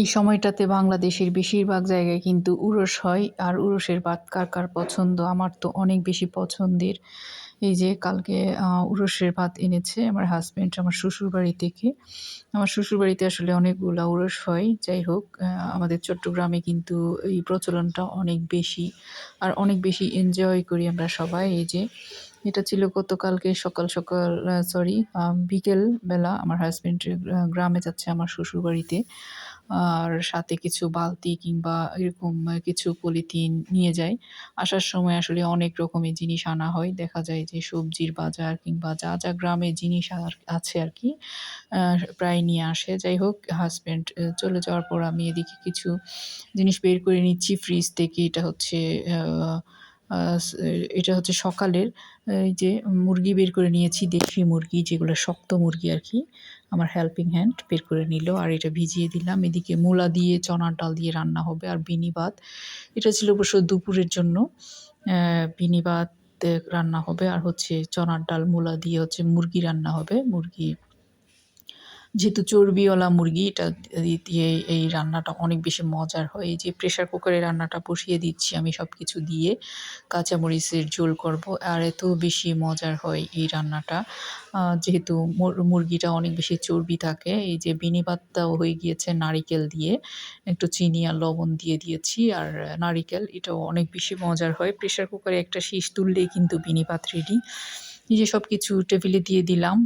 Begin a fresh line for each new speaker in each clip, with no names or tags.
এই সময়টাতে বাংলাদেশের বেশিরভাগ জায়গায় কিন্তু উরস হয়, আর উরসের ভাত কার কার পছন্দ? আমার তো অনেক বেশি পছন্দের। এই যে কালকে উরসের ভাত এনেছে আমার হাজব্যান্ড আমার শ্বশুর বাড়ি থেকে। আমার শ্বশুর বাড়িতে আসলে অনেকগুলা উরস হয়, যাই হোক আমাদের চট্টগ্রামে কিন্তু এই প্রচলনটা অনেক বেশি, আর অনেক বেশি এনজয় করি আমরা সবাই। এই যে এটা ছিল গতকালকে সকাল সকাল সরি বিকেল বেলা আমার হাজব্যান্ড গ্রামে যাচ্ছে আমার শ্বশুর বাড়িতে আর সাথে কিছু বালতি কিংবা এরকম কিছু পলিথিন নিয়ে যায় আসার সময় আসলে অনেক রকমের জিনিস আনা হয়। দেখা যায় যে সবজির বাজার কিংবা যা যা গ্রামে জিনিস আর আছে আর কি প্রায় নিয়ে আসে। যাই হোক হাজব্যান্ড চলে যাওয়ার পর আমি এদিকে কিছু জিনিস বের করে নিচ্ছি। ফ্রিজ থেকে এটা হচ্ছে এটা হচ্ছে সকালের এই যে মুরগি বের করে নিয়েছি, দেশি মুরগি, যেগুলো শক্ত মুরগি আর কি, আমার হেল্পিং হ্যান্ড বের করে নিল আর এটা ভিজিয়ে দিলাম। এদিকে মূলা দিয়ে, চনার ডাল দিয়ে রান্না হবে আর বিনি ভাত। এটা ছিল অবশ্য দুপুরের জন্য বিনি ভাত রান্না হবে আর হচ্ছে চনার ডাল, মূলা দিয়ে হচ্ছে মুরগি রান্না হবে, মুরগি যেহেতু চর্বিওয়ালা মুরগি, এটা দিয়ে এই রান্নাটা অনেক বেশি মজার হয়। যে প্রেশার কুকারে রান্নাটা বসিয়ে দিচ্ছি আমি সব কিছু দিয়ে, কাঁচামরিচের ঝোল করব আর এত বেশি মজার হয় এই রান্নাটা। যেহেতু মুরগিটা অনেক বেশি চর্বি থাকে, এই যে বিনি ভাতটাও হয়ে গিয়েছে নারিকেল দিয়ে, একটু চিনি আর লবণ দিয়ে দিয়েছি আর নারিকেল, এটাও অনেক বেশি মজার হয়। প্রেশার কুকারে একটা শীষ তুললেই কিন্তু বিনি ভাত রেডি যে সব কিছু টেবিলে দিয়ে দিলাম।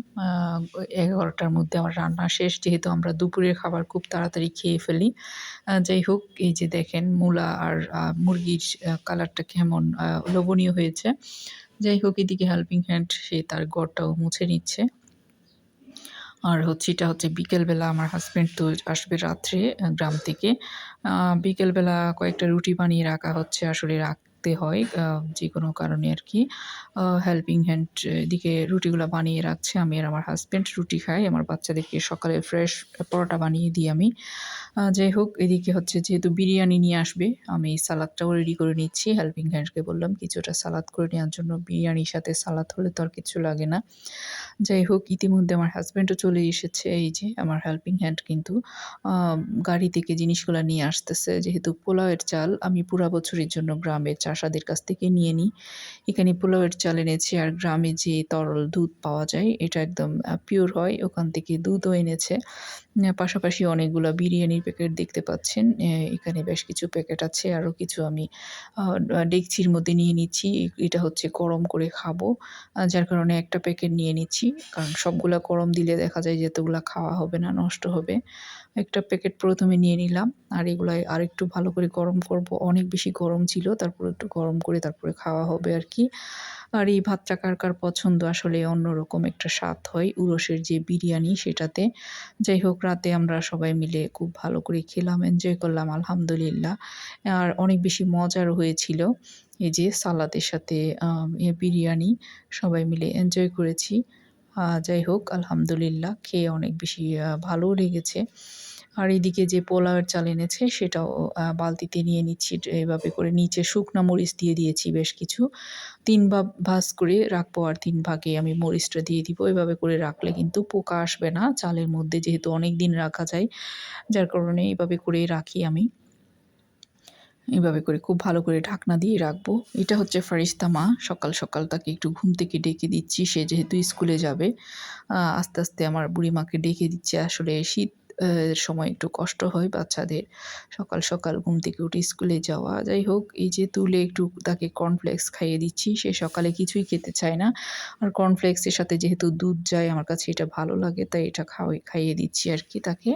এগারোটার মধ্যে আমার রান্না শেষ। যেহেতু আমরা দুপুরের খাবার খুব তাড়াতাড়ি খেয়ে ফেলি। যাই হোক, এই যে দেখেন মূলা আর মুরগির কালারটা কেমন লোভনীয় হয়েছে। যাই হোক, এদিকে হেল্পিং হ্যান্ড সে তার গড়টাও মুছে নিচ্ছে। আর হচ্ছে, এটা হচ্ছে বিকেলবেলা আমার হাজব্যান্ড তো আসবে রাত্রে গ্রাম থেকে। বিকেলবেলা কয়েকটা রুটি বানিয়ে রাখা হচ্ছে আসলে রাখতে হয় যে কোনো কারণে আর কি হেল্পিং হ্যান্ড এদিকে রুটিগুলো বানিয়ে রাখছে। আমি আর আমার হাজব্যান্ড রুটি খাই। আমার বাচ্চাদেরকে সকালে ফ্রেশ পরোটা বানিয়ে দিই আমি। যাই হোক, এদিকে হচ্ছে যেহেতু বিরিয়ানি নিয়ে আসবে, আমি সালাদটাও রেডি করে নিচ্ছি। হেল্পিং হ্যান্ডকে বললাম, কিছুটা সালাদ করে নেওয়ার জন্য বিরিয়ানির সাথে সালাদ হলে তো আর কিছু লাগে না। যাই হোক, ইতিমধ্যে আমার হাজব্যান্ডও চলে এসেছে। এই যে, আমার হেল্পিং হ্যান্ড কিন্তু গাড়ি থেকে জিনিসগুলো নিয়ে আসতেছে। যেহেতু পোলাওয়ের চাল, আমি পুরা বছরের জন্য গ্রামে গ্রামের চাষাদের কাছ থেকে নিয়ে নিই। এখানে পোলাওয়ের চাল এনেছি আর গ্রামে যে তরল দুধ পাওয়া যায়, এটা একদম পিওর হয়। ওখান থেকে দুধও এনেছে। পাশাপাশি অনেকগুলো বিরিয়ানির প্যাকেট দেখতে পাচ্ছেন। এখানে বেশ কিছু প্যাকেট আছে। আরও কিছু আমি ডেকচির মধ্যে নিয়ে নিচ্ছি। এটা হচ্ছে গরম করে খাব। যার কারণে একটা প্যাকেট নিয়ে নিচ্ছি। কারণ সবগুলা গরম দিলে দেখা যায় যে এতগুলা খাওয়া হবে না, নষ্ট হবে। একটা প্যাকেট প্রথমে নিয়ে নিলাম। আর এগুলাই আরেকটু ভালো করে গরম করব। অনেক বেশি গরম ছিল। তারপর একটু গরম করে তারপরে খাওয়া হবে আর কি আর এই ভাতটা কার কার পছন্দ? আসলে অন্যরকম একটা স্বাদ হয় উরসের যে বিরিয়ানি সেটাতে। যাই হোক, রাতে আমরা সবাই মিলে খুব ভালো করে খেলাম এনজয় করলাম, আলহামদুলিল্লাহ। আর অনেক বেশি মজার হয়েছিল এই যে সালাদের সাথে বিরিয়ানি। সবাই মিলে এনজয় করেছি। যাই হোক, আলহামদুলিল্লাহ, খেয়ে অনেক বেশি ভালোও লেগেছে। আর এদিকে যে পোলাওয়ের চাল এনেছে, সেটাও বালতিতে নিয়ে নিচ্ছি এভাবে করে নিচে শুকনা মরিচ দিয়ে দিয়েছি বেশ কিছু। তিন ভাগ, ভাজ করে রাখব আর তিন ভাগে আমি মরিচটা দিয়ে দিব। এভাবে করে রাখলে কিন্তু পোকা আসবে না চালের মধ্যে, যেহেতু অনেক দিন রাখা যায়। যার কারণে এভাবে করে রাখি আমি। এভাবে করে খুব ভালো করে ঢাকনা দিয়ে রাখব। এটা হচ্ছে ফারিস্তা মা, সকাল সকাল তাকে একটু ঘুম থেকে ডেকে দিচ্ছি। সে যেহেতু স্কুলে যাবে আস্তে আস্তে আমার বুড়ি মাকে ডেকে দিচ্ছে। আসলে শীত সময় একটু কষ্ট হয় বাচ্চাদের। সকাল সকাল ঘুম থেকে উঠে স্কুলে যাওয়া। যাই হোক, এই যে তুলে একটু তাকে কর্নফ্লেক্স খাইয়ে দিচ্ছি। সে সকালে কিছুই খেতে চায় না। আর কর্নফ্লেক্সের সাথে যেহেতু দুধ যায়, আমার কাছে এটা ভালো লাগে, তাই এটা খাওয়াই, খাইয়ে দিচ্ছি আর কি তাকে।